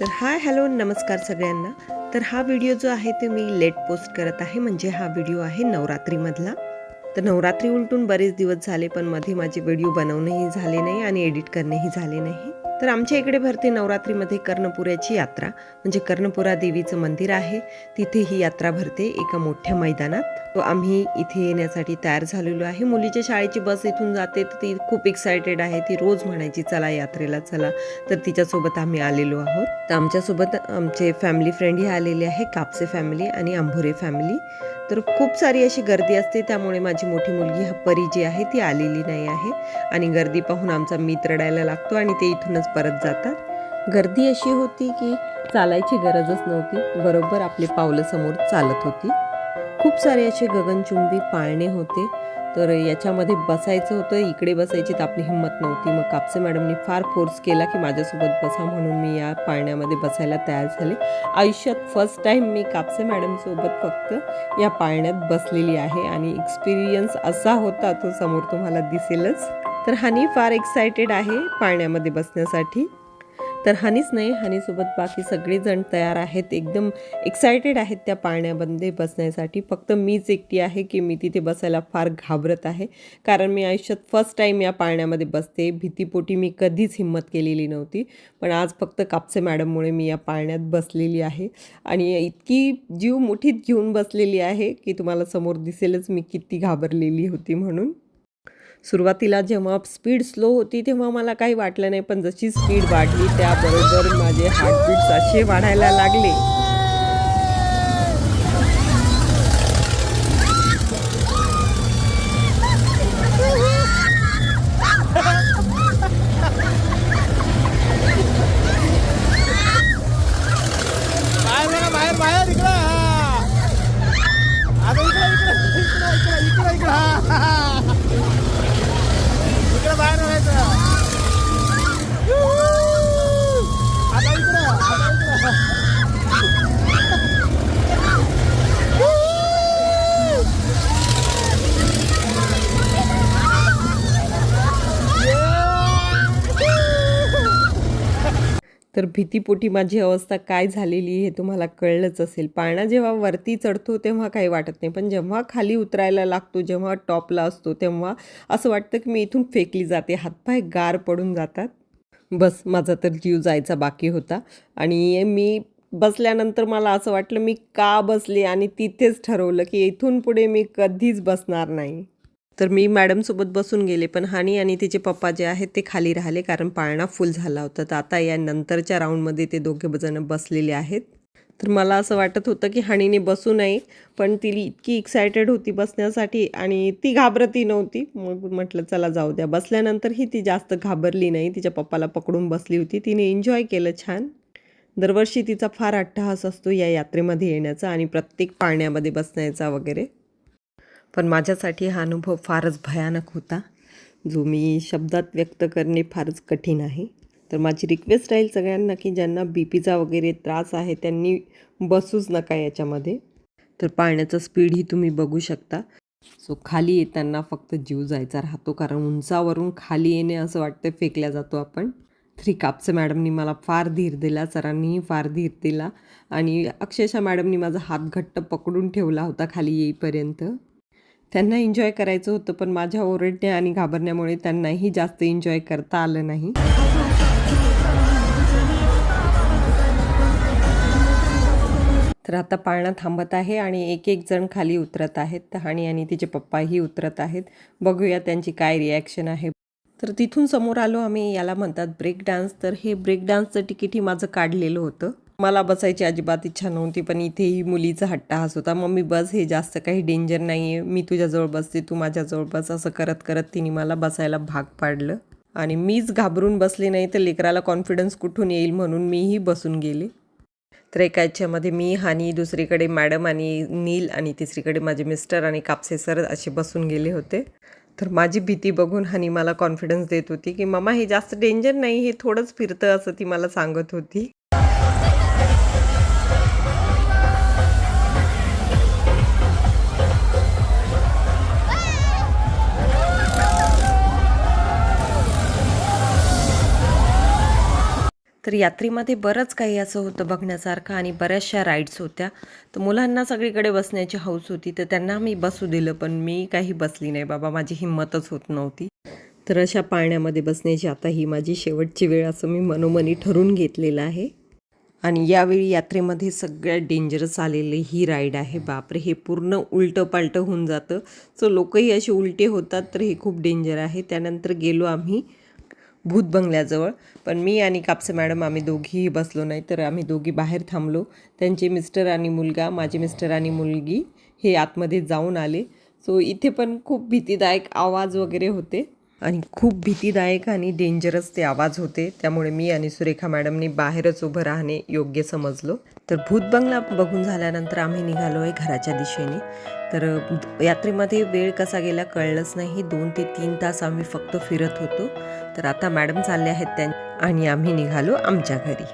तर hi hello नमस्कार सगळ्यांना. तर हा व्हिडिओ जो आहे तो मी लेट पोस्ट करत आहे म्हणजे हा व्हिडिओ आहे नवरात्रीमधला. तर नवरात्री उलटून बरेच दिवस झाले पण मध्ये माझे व्हिडिओ बनवणेही झाले नाही आणि एडिट करणेही झाले नाही. तर आमच्या इकडे भरते नवरात्रीमध्ये कर्णपुऱ्याची यात्रा म्हणजे कर्णपुरा देवीचं मंदिर आहे. तिथे ही यात्रा भरते एका मोठ्या मैदानात. तो आम्ही इथे येण्यासाठी तयार झालेलो आहे. मुलीच्या शाळेची बस इथून जाते तर ती खूप एक्सायटेड आहे. ती रोज म्हणायची चला यात्रेला चला. तर तिच्यासोबत आम्ही आलेलो आहोत. तर आमच्यासोबत आमचे फॅमिली फ्रेंडही आलेले आहे कापसे फॅमिली आणि आंभोरे फॅमिली तर खूप सारी अशी गर्दी असते त्यामुळे माझी मोठी मुलगी हा परी जी आहे ती आलेली नाही आहे. आणि गर्दी पाहून आमचा मीत रडायला लागतो आणि ते इथूनच परत जातात. गर्दी अशी होती की चालायची गरजच नव्हती. बरोबर आपले पावलं समोर चालत होती. खूप सारे असे गगनचुंबी पाळणे होते. तर याच्यामध्ये बसायचं होतं. इकडे बसायची तर आपली हिंमत नव्हती. मग कापसे मॅडमनी फार फोर्स केला की माझ्यासोबत बसा म्हणून मी या पाळण्यामध्ये बसायला तयार झाले. आयुष्यात फर्स्ट टाईम मी कापसे मॅडमसोबत फक्त या पाळण्यात बसलेली आहे आणि एक्सपिरियन्स असा होता तो समोर तुम्हाला दिसेलच. तर हनी फार एक्सायटेड आहे पाळण्यामध्ये बसण्यासाठी. तर हनीच नाही हनीसोबत बाकी सगळेजण तयार आहेत. एकदम एक्सायटेड आहेत त्या पाळण्यामध्ये बसण्यासाठी. फक्त मीच एकटी आहे की मी तिथे बसायला फार घाबरत आहे. कारण मी आयुष्यात फर्स्ट टाईम या पाळण्यामध्ये बसते. भीतीपोटी मी कधीच हिंमत केलेली नव्हती. पण आज फक्त कापसे मॅडममुळे मी या पाळण्यात बसलेली आहे. आणि इतकी जीव मुठीत घेऊन बसलेली आहे की तुम्हाला समोर दिसेलच मी किती घाबरलेली होती म्हणून. सुरुवातीला जेव्हा स्पीड स्लो होती तेव्हा मला काही वाटलं नाही. पण जशी स्पीड वाढली त्याबरोबर माझे हार्टबीट्स असे वाढायला लागले. तर भीतीपोटी माझी अवस्था काय झालेली हे तुम्हाला कळलंच असेल. पाळणा जेव्हा वरती चढतो तेव्हा काही वाटत नाही. पण जेव्हा खाली उतरायला लागतो जेव्हा टॉपला असतो तेव्हा असं वाटतं की मी इथून फेकली जाते. हातपाय गार पडून जातात. बस माझा तर जीव जायचा बाकी होता. आणि मी बसल्यानंतर मला असं वाटलं मी का बसले? आणि तिथेच ठरवलं की इथून पुढे मी कधीच बसणार नाही. तर मी मॅडमसोबत बसून गेले पण हानी आणि तिचे पप्पा जे आहेत ते खाली राहिले कारण पाळणा फुल झाला होता. तर आता या नंतरच्या राऊंडमध्ये ते दोघे जण बसलेले आहेत. तर मला असं वाटत होतं की हाणीने बसू नये पण ती इतकी एक्सायटेड होती बसण्यासाठी आणि ती घाबरती नव्हती. मग म्हटलं चला जाऊ द्या. बसल्यानंतरही ती जास्त घाबरली नाही. तिच्या पप्पाला पकडून बसली होती. तिने एन्जॉय केलं छान. दरवर्षी तिचा फार अट्टहास असतो या यात्रेमध्ये येण्याचा आणि प्रत्येक पाळण्यामध्ये बसण्याचा वगैरे. पण माझ्यासाठी हा अनुभव फारच भयानक होता जो मी शब्दात व्यक्त करणे फारच कठीण आहे. तर माझी रिक्वेस्ट राहील सगळ्यांना की ज्यांना बी पीचा वगैरे त्रास आहे त्यांनी बसूच नका याच्यामध्ये. तर पाण्याचा स्पीडही तुम्ही बघू शकता. सो खाली येताना फक्त जीव जायचा राहतो कारण उंचावरून खाली येणे असं वाटतं फेकल्या जातो आपण. थ्री कापसे मॅडमनी मला फार धीर दिला सरांनीही फार धीर दिला. आणि अक्षरशः मॅडमनी माझा हात घट्ट पकडून ठेवला होता खाली येईपर्यंत. त्यांना एन्जॉय करायचं होतं पण माझ्या ओरडण्या आणि घाबरण्यामुळे त्यांनाही जास्त एन्जॉय करता आलं नाही. तर आता पाळणा थांबत आहे आणि एक एक जण खाली उतरत आहेत. हाणी आणि तिचे पप्पाही उतरत आहेत. बघूया त्यांची काय रिॲक्शन आहे. तर तिथून समोर आलो आम्ही. याला म्हणतात ब्रेक डान्स तर हे ब्रेक डान्सचं तिकीटही माझं काढलेलं होतं. मला बसायची अजिबात इच्छा नव्हती पण इथेही मुलीचा हट्टाहास होता. मम्मी बस हे जास्त काही डेंजर नाही आहे मी तुझ्याजवळ बसते तू माझ्याजवळ बस. असं करत करत तिने मला बसायला भाग पाडलं. आणि मीच घाबरून बसले नाही तर लेकराला कॉन्फिडन्स कुठून येईल म्हणून मीही बसून गेले. तर एका याच्यामध्ये मी हानी दुसरीकडे मॅडम आणि नील आणि तिसरीकडे माझे मिस्टर आणि कापसे सर असे बसून गेले होते. तर माझी भीती बघून हानी मला कॉन्फिडन्स देत होती की मामा हे जास्त डेंजर नाही हे थोडंच फिरतं असं ती मला सांगत होती. तर यात्रेमध्ये बरंच काही असं होतं बघण्यासारखं आणि बऱ्याचशा राईड्स होत्या. तर मुलांना सगळीकडे बसण्याची हौस होती तर त्यांना मी बसू दिलं पण मी काही बसली नाही बाबा माझी हिंमतच होत नव्हती. तर अशा पाळण्यामध्ये बसण्याची आता ही माझी शेवटची वेळ असं मी मनोमनी ठरून घेतलेलं आहे. आणि यावेळी यात्रेमध्ये सगळ्यात डेंजरस आलेली ही राईड आहे. बापरे हे पूर्ण उलटं पालटं होऊन जातं. सो लोकही असे उलटे होतात तर हे खूप डेंजर आहे. त्यानंतर गेलो आम्ही भूत बंगल्याजवळ. पण मी आणि कापसे मॅडम आम्ही दोघीही बसलो नाही तर आम्ही दोघी बाहेर थांबलो. त्यांचे मिस्टर आणि मुलगा माझे मिस्टर आणि मुलगी हे आतमध्ये जाऊन आले. सो इथे पण खूप भीतीदायक आवाज वगैरे होते. आणि खूप भीतीदायक आणि डेंजरस ते आवाज होते. त्यामुळे मी आणि सुरेखा मॅडमनी बाहेरच उभं राहणे योग्य समजलो. तर भूतबंगला बघून झाल्यानंतर आम्ही निघालो आहे घराच्या दिशेने. तर यात्रेमध्ये वेळ कसा गेला कळलंच नाही. दोन ते तीन तास आम्ही फक्त फिरत होतो. तर आता मॅडम चालले आहेत त्यां आणि आम्ही निघालो आमच्या घरी.